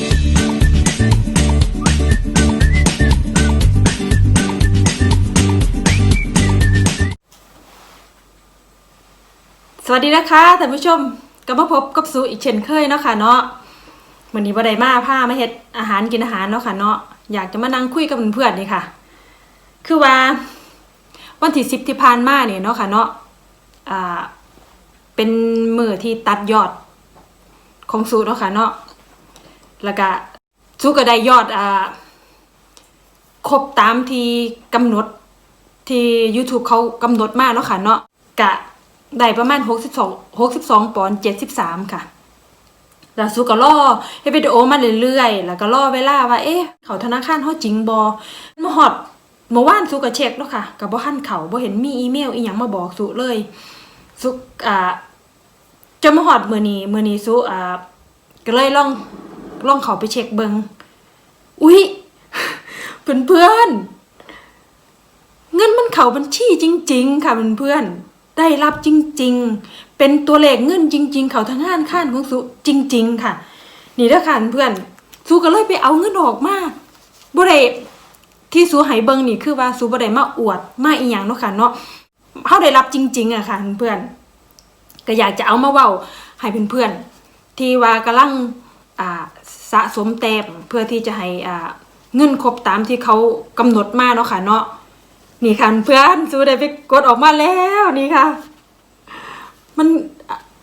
สวัสดีนะคะท่านผู้ชมก็มาพบกับซูอีกเช่นเคยเนาะค่ะเนาะวันนี้บ่ได้มาพามาเฮ็ดอาหารกินอาหารเนาะค่ะเนาะอยากจะมานั่งคุยกับเพื่อนๆนี่ค่ะ คือว่า วันที่สิบที่ผ่านมาเนี่ยเนาะค่ะเนาะอ่าเป็นมือที่ตัดยอดของซูเนาะค่ะเนาะ แล้วก็ซูก็ได้ยอดอ่าครบตามที่กำหนดที่ YouTube เขากำหนดมาเนาะค่ะเนาะกะได้ประมาณ 62 62ปอนด์73 ค่ะแล้วสุก็ล่อให้วิดีโอมาเรื่อยๆ แล้วก็ล่อเวลาว่า เอ๊ะ เขาธนาคารเฮาจริงบ่มาฮอดเมื่อวานสุก็เช็คเนาะค่ะก็บ่ทันเขาบ่เห็นมีอีเมลอีหยังมาบอกสุเลย สุอ่าจะมาฮอดมื้อนี้มื้อนี้สุอ่าก็เลยลอง ลองเขาไปเช็คเบิงอุ๊ยเพื่อนๆเงินมันเขาบัญชีจริง ๆ ค่ะเพื่อนๆได้รับจริง ๆ เป็นตัวเลขเงินจริง ๆ เขาทางงานข้านของสุจริง ๆ ค่ะ นี่เด้อค่ะเพื่อนสุก็เลยไปเอาเงินออกมาบ่ได้ที่สุให้เบิงนี่คือว่าสุบ่ได้มาอวดมาอีหยังเนาะค่ะเนาะเฮาได้รับจริง ๆอะค่ะเพื่อนก็อยากจะเอามาเว้าให้เพื่อนๆที่ว่ากำลัง สะสมแต้มเพื่อที่จะให้อ่าเงินครบตามที่เขากำหนดมาเนาะค่ะเนาะนี่ค่ะเพื่อนซูได้ไปกดออกมาแล้วนี่ค่ะ มัน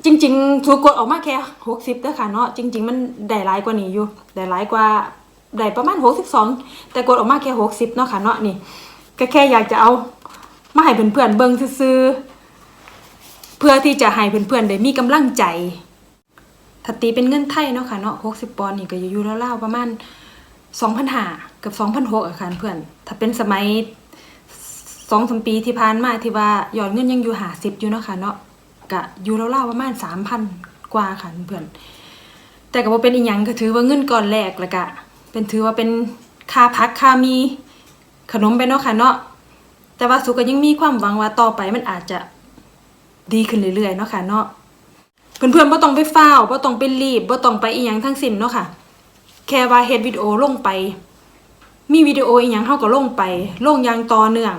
จริงๆซูกดออกมาแค่หกสิบเด้อค่ะเนาะจริง ๆ มันได้หลายกว่านี้อยู่ได้หลายกว่าได้ประมาณหกสิบสองแต่กดออกมาแค่หกสิบเนาะค่ะเนาะนี่ ก็แค่อยากจะเอามาให้เพื่อนๆเบิ่งซื่อเพื่อที่จะให้เพื่อนๆได้มีกำลังใจ ถ้าตีเป็นเงินไทยเนาะค่ะเนาะหกสิบปอนด์นี่ก็อยู่ๆแล้วๆประมาณสองพันห้ากับสองพันหกอะค่ะเพื่อน ถ้าเป็นสมัยสองสามปีที่ผ่านมาที่ว่ายอดเงินยังอยู่หาสิบอยู่เนาะค่ะเนาะกะอยู่ราวๆประมาณสามพันกว่าค่ะเพื่อน แต่ก็บ่เป็นอีหยังก็ถือว่าเงินก้อนแรกแล้วก็เป็นถือว่าเป็นค่าพักค่ามีขนมไปเนาะค่ะเนาะแต่ว่าสุก็ยังมีความหวังว่าต่อไปมันอาจจะดีขึ้นเรื่อยๆเนาะค่ะเนาะ เพื่อนๆบ่ต้องไปฟ้าบ่ต้องไปรีบบ่ต้องไปอีหยังทั้งสิ้นเนาะค่ะ แค่ว่าเฮ็ดวิดีโอลงไป มีวิดีโออีหยังเฮาก็ลงไปลงอย่างต่อเนื่อง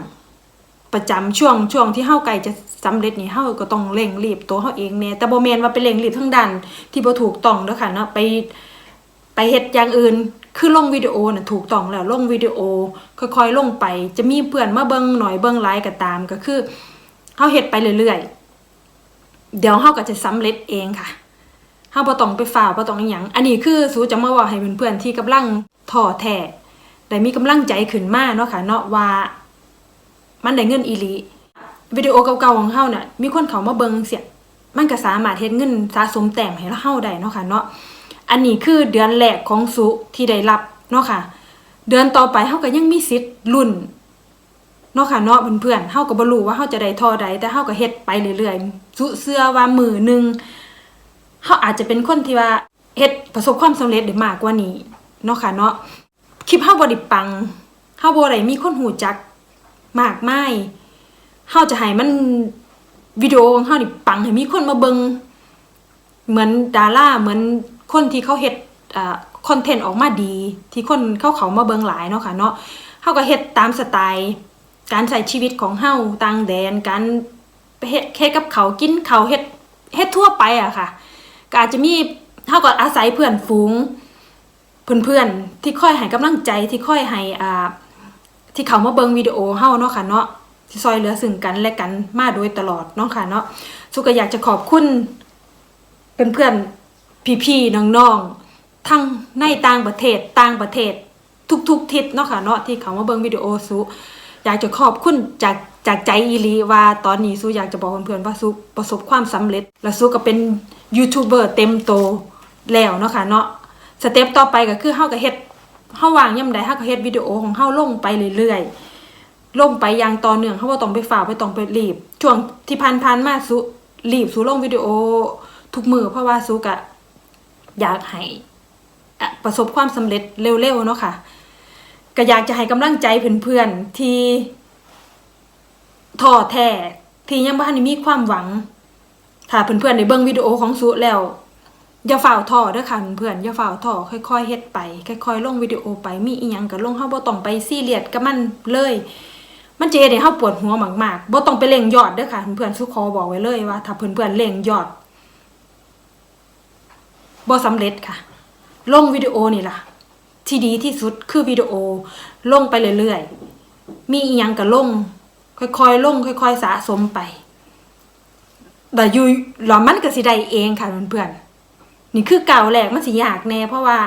ประจำช่วงช่วงที่เฮาใกล้จะสำเร็จนี่เฮาก็ต้องเร่งรีบตัวเฮาเองแน่แต่บ่แม่นว่าไปเร่งรีบทั้งดันที่บ่ถูกต้องเด้อค่ะเนาะไปไปเฮ็ดอย่างอื่นคือลงวิดีโอน่ะถูกต้องแล้วลงวิดีโอค่อยๆลงไป จะมีเพื่อนมาเบิ่งหน่อยเบิ่งหลายก็ตามก็คือเฮาเฮ็ดไปเรื่อยๆ เดี๋ยวเฮาก็จะสำเร็จเองค่ะเฮาบ่ต้องไปฝ่าบ่ต้องอีหยัง อันนี้คือสูจะมาว่าให้เพื่อนๆที่กำลังท้อแท้ได้มีกำลังใจขึ้นมาเนาะค่ะเนาะว่า มันได้เงินอีหลีวิดีโอเก่าๆของเฮาน่ะมีคนเขามาเบิ่งเสียมันก็สามารถเฮ็ดเงินสะสมแต้มให้เฮาได้เนาะค่ะเนาะอันนี้คือเดือนแรกของสุที่ได้รับเนาะค่ะ เดือนต่อไปเฮาก็ยังมีสิทธิ์ลุ้น เนาะค่ะเนาะเพื่อนๆเฮาก็บ่รู้ว่าเฮาจะได้ท่าใดแต่เฮาก็เฮ็ดไปเรื่อยๆสุเชื่อว่ามือหนึงเขาอาจจะเป็นคนที่ว่าเฮ็ดประสบความสำเร็จได้มากกว่านี้เนาะค่ะเนาะคลิปเฮาบ่ได้ปังเฮาบ่ได้มีคนหูจักมากมายเฮาจะให้มันวิดีโอของเฮานี่ปังให้มีคนมาเบิงเหมือนดาราเหมือนคนที่เขาเฮ็ดอ่าคอนเทนต์ออกมาดี ที่คนเขาเขามาเบิงหลายเนาะค่ะเนาะเฮาก็เฮ็ดตามสไตล์ การใช้ชีวิตของเฮาต่างแดน การเฮ็ดเฮ็ดกับเขากินเขาเฮ็ดเฮ็ดทั่วไปอะค่ะก็อาจจะมีเท่ากับอาศัยเพื่อนฝูงเพื่อนๆที่ค่อยให้กำลังใจที่ค่อยให้อ่าที่เขามาเบิงวิดีโอเฮาเนาะค่ะเนาะที่ซอยเหลือซึ่งกันและกันมาโดยตลอดเนาะค่ะเนาะสุก็อยากจะขอบคุณเพื่อนๆพี่ๆน้องๆทั้งในต่างประเทศต่างประเทศทุกๆทิศเนาะค่ะเนาะที่เขามาเบิงวิดีโอสุ อยากจะขอบคุณจากจากใจอีลีว่าตอนนี้สุอยากจะบอกเพื่อนๆว่าสุประสบความสำเร็จ และสุก็เป็นยูทูบเบอร์เต็มโตแล้วเนาะค่ะเนาะสเต็ปต่อไปก็คือเฮาก็เฮ็ดเฮาวางย่ำใดเฮาก็เฮ็ดวิดีโอของเฮาลงไปเรื่อยๆลงไปอย่างต่อเนื่องเฮาบ่ต้องไปฝ่าบ่ต้องไปรีบช่วงที่ผ่านๆมาสุรีบสุลงวิดีโอทุกมือเพราะว่าสุก็อยากให้ประสบความสำเร็จเร็วๆเนาะค่ะ ก็อยากจะให้กำลังใจเพื่อนๆที่ท้อแท้ที่ยังบ่ทันมีความหวัง ถ้าเพื่อนๆได้เบิ่งวิดีโอของสุแล้วอย่าฝ่าวท่อเด้อค่ะเพื่อนอย่าฝ่าวท่อค่อยๆเฮ็ดไปค่อยๆลงวิดีโอไปมีอีหยังก็ลงเฮาบ่ต้องไปซีเรียสกับมันเลย มันจะเฮ็ดให้เฮาปวดหัวมากๆบ่ต้องไปเร่งยอดเด้อค่ะเพื่อนๆสุขอบอกไว้เลยว่า ถ้าเพื่อนๆเร่งยอดบ่สำเร็จค่ะ ลงวิดีโอนี่ล่ะ ที่ดีที่สุดคือวิดีโอลงไปเรื่อยๆ มีอีหยังก็ลง ค่อยๆลงค่อย ๆ สะสมไปแต่อยู่แล้วมันก็สิได้เองค่ะเพื่อนๆนี่คือเก่าวแรกมันสิยากแน่เพราะว่า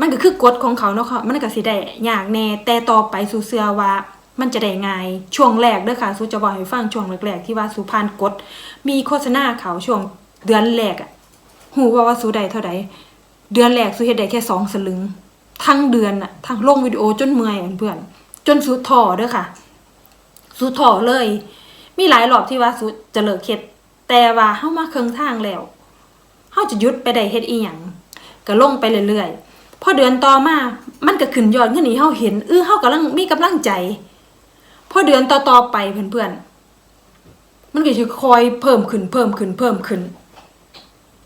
มันก็คือกฎของเขาเนาะค่ะมันก็สิได้ยากแน่แต่ต่อไปสู่เสือว่ามันจะได้ง่ายช่วงแรกเด้อค่ะสูจะบอกให้ฟังช่วงแรกๆที่ว่าสูผ่านกฎมีโฆษณาเขาช่วงเดือนแรกอะหูว่าว่าสูได้เท่าใดเดือนแรกสูเฮ็ดได้แค่สองสลึง ทั้งเดือนอะทั้งลงวิดีโอจนเมื่อยเพื่อนจนสุดท่อเด้อค่ะ สุดท่อเลย มีหลายรอบที่ว่าสุดจะเลิกเฮ็ดแต่ว่าเฮามาเครึ่งทางแล้วเฮาจะยุดไปได้เฮ็ดอีหยังก็ลงไปเรื่อยๆพอเดือนต่อมา มันก็ขึ้นยอดเงินที่เฮาเห็นเออเฮากำลังมีกำลังใจพอเดือนต่อๆไปเพื่อนๆมันก็จะคอยเพิ่มขึ้นเพิ่มขึ้นเพิ่มขึ้น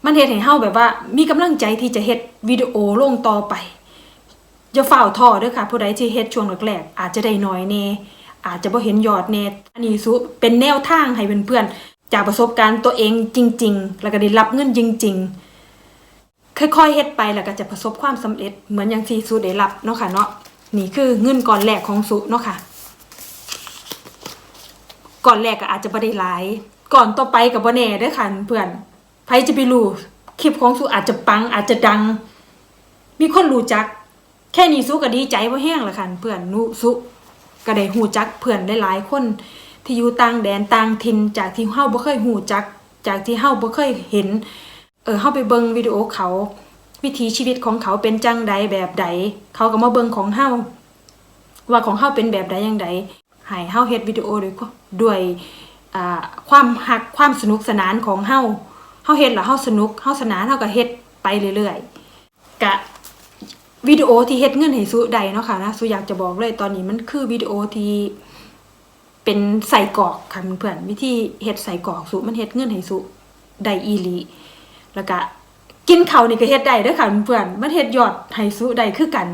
มันเฮ็ดให้เฮาแบบว่า มีกำลังใจที่จะเฮ็ดวิดีโอลงต่อไป อย่าฝ่าวท้อเด้อค่ะ ผู้ใดที่เฮ็ดช่วงแรกๆอาจจะได้น้อยแน่อาจจะบ่เห็นยอดแน่อันนี้สุเป็นแนวทางให้เพื่อนๆจากประสบการณ์ตัวเองจริง ๆ แล้วก็ได้รับเงินจริง ๆ ค่อยๆเฮ็ดไปแล้วก็จะประสบความสำเร็จเหมือนอย่างที่สุได้รับเนาะค่ะเนาะนี่คือเงินก้อนแรกของสุเนาะค่ะก่อนแรกก็อาจจะบ่ได้หลาย ก่อนต่อไปกับบ่แน่เด้อค่ะเพื่อนไผจะไปรู้คลิปของสุอาจจะปังอาจจะดัง มีคนรู้จัก แค่นี้สุก็ดีใจบ่แห้งละค่ะเพื่อนนุสุก็ได้ฮู้จักเพื่อนได้หลายคน ที่อยู่ต่างแดนต่างถิ่นจากที่เฮาบ่เคยฮู้จัก จากที่เฮาบ่เคยเห็น เออเฮาไปเบิ่งวิดีโอเขา วิถีชีวิตของเขาเป็นจังใดแบบใด เขาก็มาเบิ่งของเฮาว่าของเฮาเป็นแบบใดอย่างใดให้เฮาเฮ็ดวิดีโอด้วยด้วยอ่าความหักความสนุกสนานของเฮาเฮาเฮ็ดแล้วเฮาสนุกเฮาสนานเฮาก็เฮ็ดไปเรื่อยๆกะ วิดีโอที่เฮ็ดเงินให้สุได้เนาะค่ะนะสุอยากจะบอกเลยตอนนี้มันคือวิดีโอที่เป็นใส่กรอกค่ะเพื่อนวิธีเฮ็ดใส่กรอกสุมันเฮ็ดเงินให้สุได้อีหลีแล้วก็กินข้าวนี่ก็เฮ็ดได้เด้อค่ะเพื่อนมันเฮ็ดยอดให้สุได้คือกัน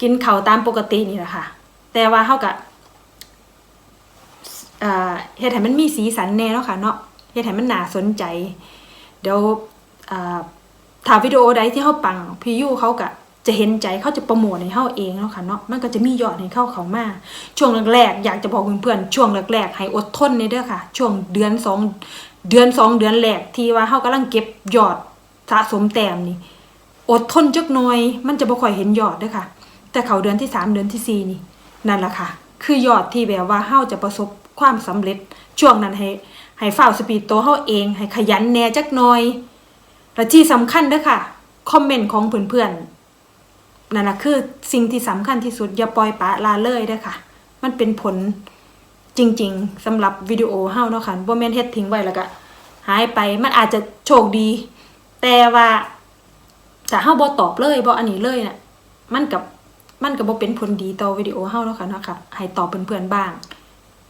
กินข้าวตามปกตินี่แหละค่ะ แต่ว่าเฮาก็เฮ็ดให้มันมีสีสันแน่เนาะค่ะเนาะเฮ็ดให้มันน่าสนใจ เดี๋ยวอ่าถ้าวิดีโอใดที่เฮาปังพี่ยูเขาก็ จะเห็นใจเขาจะโปรโมทให้เฮาเองเนาะค่ะเนาะมันก็จะมียอดให้เข้าเขามาช่วงแรกๆอยากจะบอกเพื่อนๆช่วงแรกๆให้อดทนในเด้อค่ะ ช่วงเดือนสองเดือนสองเดือนแรกที่ว่าเฮากำลังเก็บยอดสะสมแต้มนี่อดทนจักหน่อย มันจะบ่ค่อยเห็นยอดเด้อค่ะ แต่เขาเดือนที่สามเดือนที่สี่นี่นั่นแหละค่ะ คือยอดที่แบบว่าเฮาจะประสบความสำเร็จช่วงนั้นให้ให้เฝ้าสปีดตัวเฮาเอง ให้ขยันแน่จักหน่อยและที่สำคัญเด้อค่ะคอมเมนต์ของเพื่อนๆ นั่นแหละคือสิ่งที่สำคัญที่สุด อย่าปล่อยปะละเลยเด้ค่ะ มันเป็นผลจริง ๆสำหรับวิดีโอเฮาเนาะค่ะบ่แม่นเฮ็ดทิ้งไว้แล้วก็หายไปมันอาจจะโชคดี แต่ว่าถ้าเฮาบ่ตอบเลยบ่อันนี้เลยน่ะมันกับมันก็บ่เป็นผลดีต่อวิดีโอเฮาเนาะค่ะเนาะค่ะให้ตอบเพื่อนๆบ้าง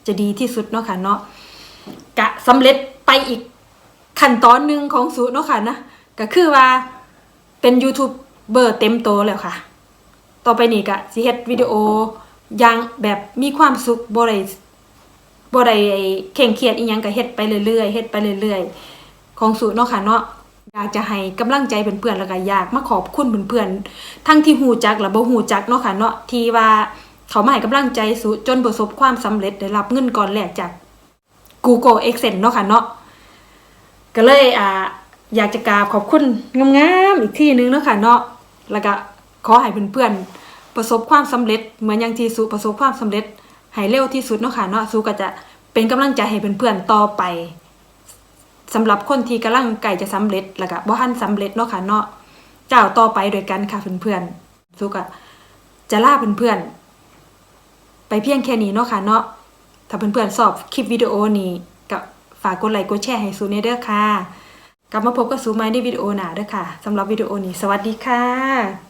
จะดีที่สุดเนาะค่ะเนาะกะสำเร็จไปอีกขั้นตอนหนึ่งของสูตรเนาะค่ะนะก็คือว่าเป็นยูทูบเบอร์เต็มโตแล้วค่ะ ต่อไปนี้ก็สิเฮ็ดวิดีโออย่างแบบมีความสุขบ่ได้บ่ได้เคร่งเครียดอีหยังก็เฮ็ดไปเรื่อยๆเฮ็ดไปเรื่อยๆ ของสูตรเนาะค่ะเนาะอยากจะให้กำลังใจเพื่อนๆแล้วก็อยากมาขอบคุณเพื่อนๆทั้งที่หูจักและบ่หูจักเนาะค่ะเนาะที่ว่าเขามาให้กำลังใจสูจนประสบความสำเร็จได้รับเงินก่อนแรกจาก Google Accent เนาะค่ะเนาะก็เลยอ่าอยากจะกราบขอบคุณงามๆอีกที่นึงเนาะค่ะเนาะแล้วก็ขอให้เพื่อนๆ ประสบความสำเร็จเหมือนอย่างที่สูประสบความสำเร็จให้เร็วที่สุดเนาะค่ะเนาะสูก็จะเป็นกำลังใจให้เพื่อนๆต่อไปสำหรับคนที่กำลังใกล้จะสำเร็จแล้วก็บ่ทันสำเร็จเนาะค่ะเนาะเจ้าต่อไปด้วยกันค่ะเพื่อนๆสุก็จะลาเพื่อนๆไปเพียงแค่นี้เนาะค่ะเนาะถ้าเพื่อนๆชอบคลิปวิดีโอนี้ก็ฝากกดไลค์กดแชร์ให้สูเนเด้อค่ะ กลับมาพบกับสูใหม่ในวิดีโอหน้าเด้อค่ะสำหรับวิดีโอนี้ สวัสดีค่ะ